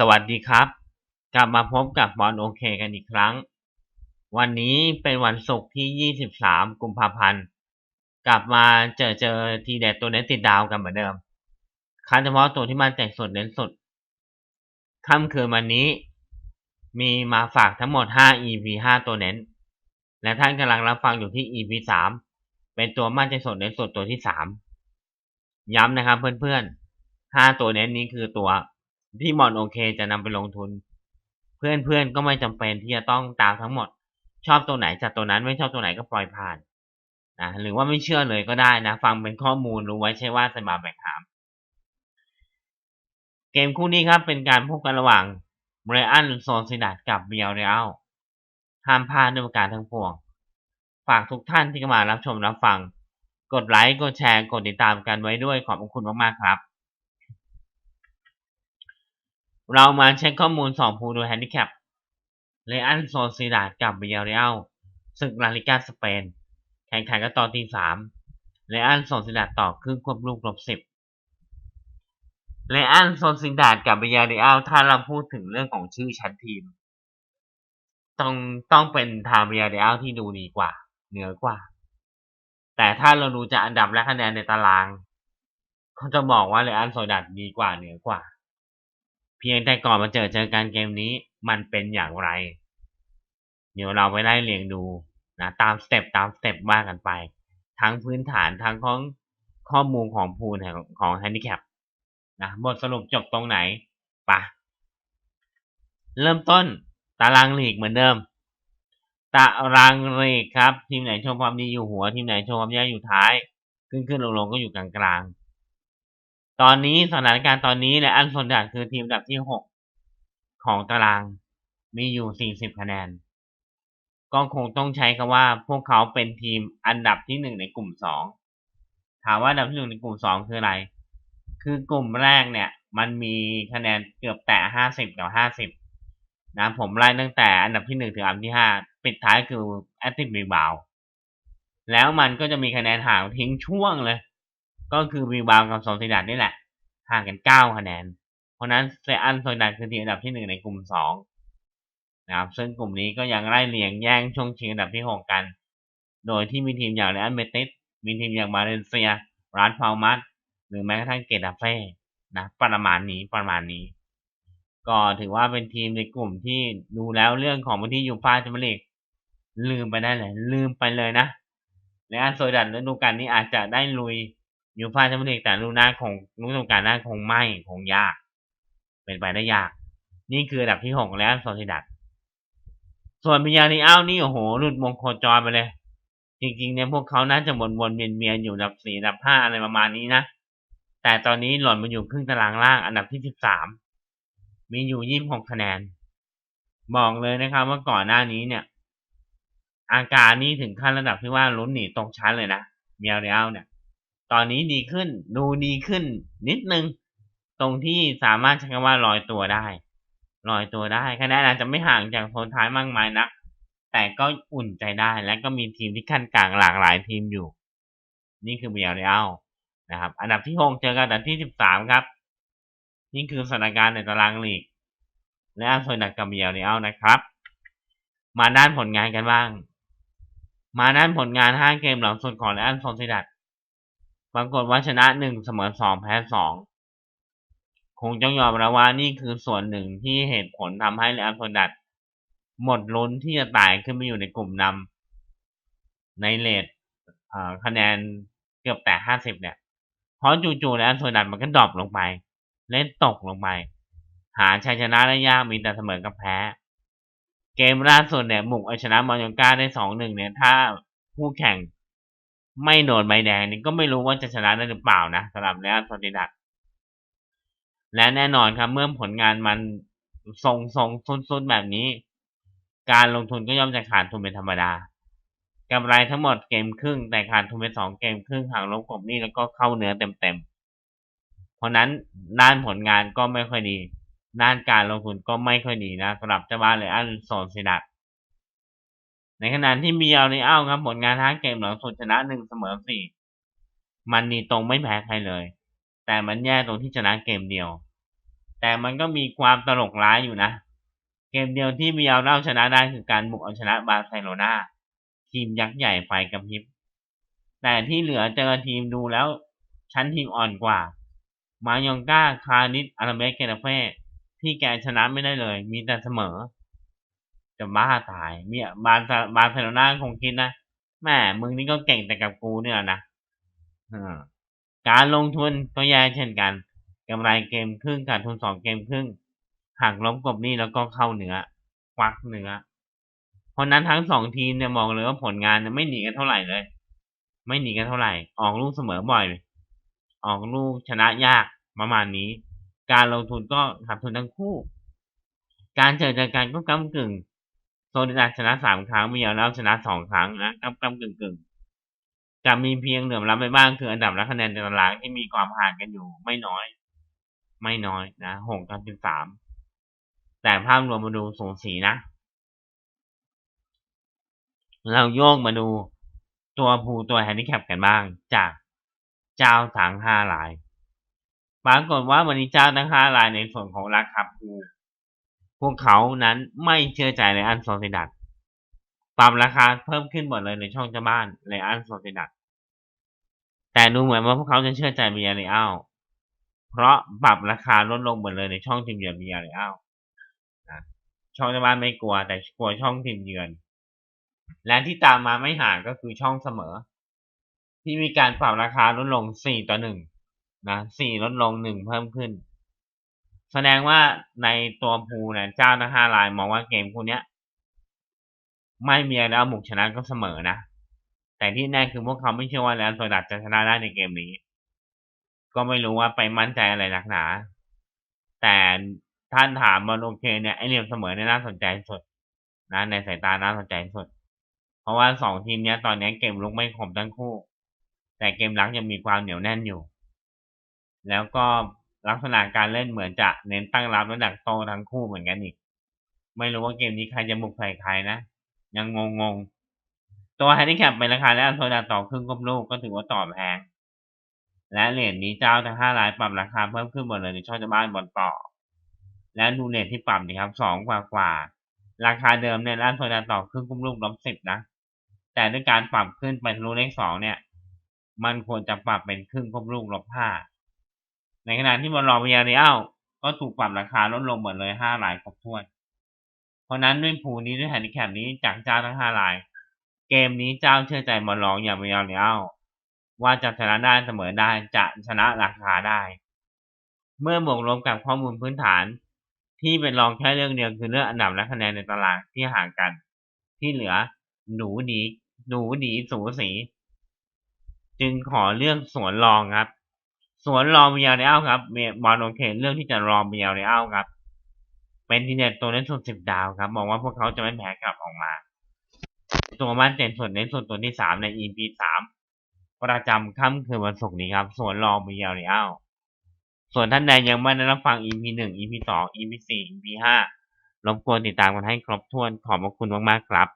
สวัสดีครับ กลับมาพบกับบอลโอเคกันอีกครั้ง วันนี้เป็นวันศุกร์ที่ 23 กุมภาพันธ์ กลับมาเจอเจอทีเด็ดตัวเน้นติดดาวกันเหมือนเดิม คันเฉพาะตัวที่มันแตกสดเน้นสดค่ำคืนวันนี้ มีมาฝากทั้งหมด 5 EP 5 ตัวเน้น และท่านกำลังรับฟังอยู่ที่ EP 3 เป็นตัวมั่นใจสดเน้นสดตัวที่ 3 ย้ำนะครับเพื่อนๆ 5 ตัวเน้นนี้คือตัว ที่มอนโอเคจะนำไปลงทุน เพื่อนๆก็ไม่จำเป็นที่จะต้องตามทั้งหมด ชอบตัวไหนจัดตัวนั้นไม่ชอบตัวไหนก็ปล่อยผ่านนะหรือว่าไม่เชื่อเลยก็ได้นะ ฟังเป็นข้อมูลรู้ไว้ใช่ว่าสมาแบกหามเกมคู่นี้ครับเป็นการพบกันระหว่างเรอันโซนซิดัดกับเบียร์เรียลห้ามพลาดด้วยประการทั้งปวง ฝากทุกท่านที่เข้ามารับชมรับฟัง กดไลค์ กดแชร์ กดติดตามกันไว้ด้วยขอบคุณมากๆครับ เรามาเช็คข้อมูลสองภูโดยแฮนดิแคปเลอันโซซิดาดกับเบียร์เรียลศึกลาลิกาสเปน แข่งขันกันต่อทีสามเลอันโซซิดาดต่อครึ่งควบลูกลบสิบเลอันโซซิดาดกับเบียร์เรียลถ้าเราพูดถึงเรื่องของชื่อชั้นทีม ต้องต้องเป็นทางเบียร์เรียลที่ดูดีกว่า เหนือกว่า แต่ถ้าเราดูจากอันดับและคะแนนในตาราง เขาจะบอกว่าเลอันโซซิดาดดีกว่าเหนือกว่า เพียงแต่ก่อนมาเจอเจอกันเกมนี้มันเป็นอย่างไร เดี๋ยวเราไปไล่เรียงดูนะตามสเต็ปตามสเต็ปว่ากันไป ทั้งพื้นฐานทั้งของข้อมูลของพูลของแฮนดิแคปนะบทสรุปจบตรงไหนปะเริ่มต้นตารางลีกเหมือนเดิม ตารางลีกครับ ทีมไหนโชว์ความดีอยู่หัว ทีมไหนโชว์ความแย่อยู่ท้าย ขึ้นขึ้นลงลงก็อยู่กลางกลาง ตอนนี้สถานการณ์ตอนนี้และอันโซนดัดคือทีมอันดับที่หกของตารางมีอยู่40คะแนน ก็คงต้องใช้คำว่าพวกเขาเป็นทีมอันดับที่หนึ่งในกลุ่มสองถามว่าอันดับที่หนึ่งในกลุ่มสองคืออะไร คือกลุ่มแรกเนี่ย มันมีคะแนนเกือบแตะห้าสิบกับห้าสิบนะผมไล่ตั้งแต่อันดับที่หนึ่งถึงอันดับที่ห้าปิดท้ายคือแอตติฟรีบาวแล้วมันก็จะมีคะแนนห่างทิ้งช่วงเลย ก็คือรีบาวกับโซนซิดัดนี่แหละ ห่างกันเก้าคะแนน เพราะนั้นเซอันโซนดันคือทีมอันดับที่หนึ่งในกลุ่มสองนะครับซึ่งกลุ่มนี้ก็ยังไล่เลียงแย่งช่วงชิงอันดับที่หกกัน โดยที่มีทีมอย่างเรอัลเมติสมีทีมอย่างมาเลเซียรัสพาวมัสหรือแม้กระทั่งเกตาเฟ่นะประมาณนี้ประมาณนี้ ก็ถือว่าเป็นทีมในกลุ่มที่ดูแล้วเรื่องของพื้นที่ยูฟ่าแชมเลีกลืมไปได้เลยลืมไปเลยนะและอันโซดันฤดูกาลนี้อาจจะได้ลุย ยูฟ่าแชมเปี้ยนลีกแต่ฤดูหน้าคงฤดูกาลหน้าคงไม่คงยาก เป็นไปได้ยาก นี่คืออันดับที่หกแล้วโซซิดัดส่วนพิยาริอัลนี่โอ้โหหลุดมงโคจรไปเลย จริงๆเนี่ยพวกเขาน่าจะวนวนเวียนเวียนอยู่อันดับสี่อันดับห้าอะไรประมาณนี้นะแต่ตอนนี้หล่นมาอยู่ครึ่งตารางล่างอันดับที่สิบสามมีอยู่ยี่สิบหกคะแนนบอกเลยนะครับว่าก่อนหน้านี้เนี่ย อาการนี้ถึงขั้นระดับที่ว่าลุ้นหนีตกชั้นเลยนะเมียริอัลเนี่ย ตอนนี้ดีขึ้น ดูดีขึ้น นิดนึง ตรงที่สามารถใช้คำว่าลอยตัวได้ลอยตัวได้คะแนนอาจจะไม่ห่างจากโซนท้ายมากมายนัก แต่ก็อุ่นใจได้และก็มีทีมที่ขั้นกลางหลากหลายทีมอยู่ นี่คือเบียร์เรียลนะครับ อันดับที่หกเจอกันอันดับที่สิบสามครับ นี่คือสถานการณ์ในตารางลีก และอัลโซนัดกับเบียร์เรียลนะครับ มาด้านผลงานกันบ้าง มาด้านผลงานห้าเกมหลังสุดของแอลโซนซิดัด ปรากฏว่าชนะหนึ่งเสมอสองแพ้สองคงต้องยอมรับว่านี่คือส่วนหนึ่งที่เหตุผลทำให้เรอัลโซดัดหมดลุ้นที่จะตายขึ้นมาอยู่ในกลุ่มนำในเลทคะแนนเกือบแต่ห้าสิบเนี่ย เพราะจู่ๆแล้วโซดัดมันก็ดรอปลงไป เล่นตกลงไป หาชัยชนะได้ยากมีแต่เสมอกับแพ้ เกมล่าสุดเนี่ยบุกเอาชนะมอนยงกาได้สองหนึ่งเนี่ยถ้าผู้แข่ง ไม่โดนใบแดงนี่ก็ไม่รู้ว่าจะชนะได้หรือเปล่านะสำหรับเรอัลโซดัดและแน่นอนครับ เมื่อผลงานมันทรงทรงสุดๆแบบนี้ การลงทุนก็ย่อมจะขาดทุนเป็นธรรมดากำไรทั้งหมดเกมครึ่ง แต่ขาดทุนไปสองเกมครึ่งหางลบกบนี่แล้วก็เข้าเนื้อเต็มๆ เพราะนั้นด้านผลงานก็ไม่ค่อยดี ด้านการลงทุนก็ไม่ค่อยดีนะสำหรับเจ้าบ้านเลยอันโซนซิดัก ในขณะที่มีเอาในอ้าครับผลงานทั้งเกมหลังสุดชนะหนึ่งเสมอสี่มันนี่ตรงไม่แพ้ใครเลย แต่มันแย่ตรงที่ชนะเกมเดียว แต่มันก็มีความตลกร้ายอยู่นะ เกมเดียวที่เบียร์เล่าชนะได้คือการบุกเอาชนะบาร์เซโลนาทีมยักษ์ใหญ่ไฟกระพริบ แต่ที่เหลือเจอทีมดูแล้วชั้นทีมอ่อนกว่า มายองกาคานิสอาราเบสเกนาเฟ่ที่แกชนะไม่ได้เลย มีแต่เสมอ จะบ้าตายมีบาร์บาร์เซโลนาคงคิดนะแม่มึงนี่ก็เก่งแต่กับกูเนี่ยนะการลงทุนก็แย่เช่นกันกำไรเกมครึ่งขาดทุนสองเกมครึ่งหักลบกบนี้แล้วก็เข้าเหนือควักเหนือเพราะนั้นทั้งสองทีมเนี่ยมองเลยว่าผลงานเนี่ยไม่หนีกันเท่าไหร่เลย ไม่หนีกันเท่าไหร่ ออกลูกเสมอบ่อย ออกลูกชนะยากประมาณนี้ การลงทุนก็ขาดทุนทั้งคู่ การเจอเจอกันก็ก้ากึ่ง โซลิดาชนะสามครั้งมีเอาแล้วชนะสองครั้งนะก้ากำกึ่งกึ่งจะมีเพียงเหลื่อมล้ำไปบ้างคืออันดับและคะแนนในตารางที่มีความห่างกันอยู่ไม่น้อย ไม่น้อยนะหกกับสิบสามแต่ภาพรวมมาดูสูสีนะ เราโยกมาดูตัวภูตัวแฮนดิแคปกันบ้าง จากเจ้าทั้งห้ารายปรากฏว่าวันนี้เจ้าทั้งห้ารายในส่วนของราคาภู พวกเขานั้นไม่เชื่อใจเลอันโซเซดัดปรับราคาเพิ่มขึ้นหมดเลยในช่องเจ้าบ้านเลอันโซเซดัดแต่ดูเหมือนว่าพวกเขาจะเชื่อใจเบียร์เรอัลเพราะปรับราคาลดลงหมดเลยในช่องทีมเยือนเบียร์เรอัลช่องเจ้าบ้านไม่กลัว แต่กลัวช่องทีมเยือน และที่ตามมาไม่ห่างก็คือช่องเสมอ ที่มีการปรับราคาลดลง4ต่อ1นะ4ลดลง1เพิ่มขึ้น แสดงว่าในตัวภูเนี่ยเจ้าทั้งห้ารายมองว่าเกมคู่เนี้ย ไม่มีแล้วบุกชนะก็เสมอนะ แต่ที่แน่คือพวกเขาไม่เชื่อว่าแล้วโซดัดจะชนะได้ในเกมนี้ ก็ไม่รู้ว่าไปมั่นใจอะไรนักหนา แต่ท่านถามบอลโอเคเนี่ยไอเหลี่ยมเสมอเนี่ยน่าสนใจสุดนะในสายตาน่าสนใจสุด เพราะว่าสองทีมเนี้ยตอนนี้เกมลุกไม่คมทั้งคู่ แต่เกมรับยังมีความเหนียวแน่นอยู่ แล้วก็ ลักษณะการเล่นเหมือนจะเน้นตั้งรับและดักโตทั้งคู่เหมือนกันอีก ไม่รู้ว่าเกมนี้ใครจะบุกใส่ใครนะ ยังงงงๆตัวแฮนดิแคปเป็นราคาและอันโซดาต่อครึ่งกบลูกก็ถือว่าต่อแพงและเหรียญนี้เจ้าทั้งห้ารายปรับราคาเพิ่มขึ้นหมดเลยในช่องจะบ้านบอลต่อ และดูเลทที่ปรับดีครับสองกว่ากว่า ราคาเดิมเนี่ยร้านโซดาต่อครึ่งกุ้มลูกลบสิบนะ แต่ด้วยการปรับขึ้นไปทะลุเลขสองเนี่ย มันควรจะปรับเป็นครึ่งกุ้มลูกลบห้า ในขณะที่บอลลอวิยาเรียลก็ถูกปรับราคาลดลงหมดเลยห้ารายครบถ้วน เพราะนั้นด้วยภูนี้ด้วยแฮนดิแคปนี้จากเจ้าทั้งห้าราย เกมนี้เจ้าเชื่อใจบอลลองอย่างวิยาเรียลว่าจะชนะได้เสมอได้จะชนะราคาได้ เมื่อบวกรวมกับข้อมูลพื้นฐาน ที่เป็นรองแค่เรื่องเดียวคือเรื่องอันดับและคะแนนในตารางที่ห่างกัน ที่เหลือหนูดีหนูดีสูสี จึงขอเลือกสวนรองครับ สวนรอเบียร์เรอัลครับเมียบอลโอเคเลือกที่จะรอเบียร์เรอัลครับ เป็นทีเด็ดตัวเล่นสุดสิบดาวครับมองว่าพวกเขาจะไม่แพ้กลับออกมา ตัวมันเด่นสุดในส่วนตัวที่สามใน EP สามประจำค่ำคืนวันศุกร์นี้ครับสวนรอเบียร์เรอัลส่วนท่านใดยังไม่ได้รับฟัง EP หนึ่ง EP สอง EP สี่ EP ห้ารบกวนติดตามกันให้ครบถ้วนขอบพระคุณมากๆครับ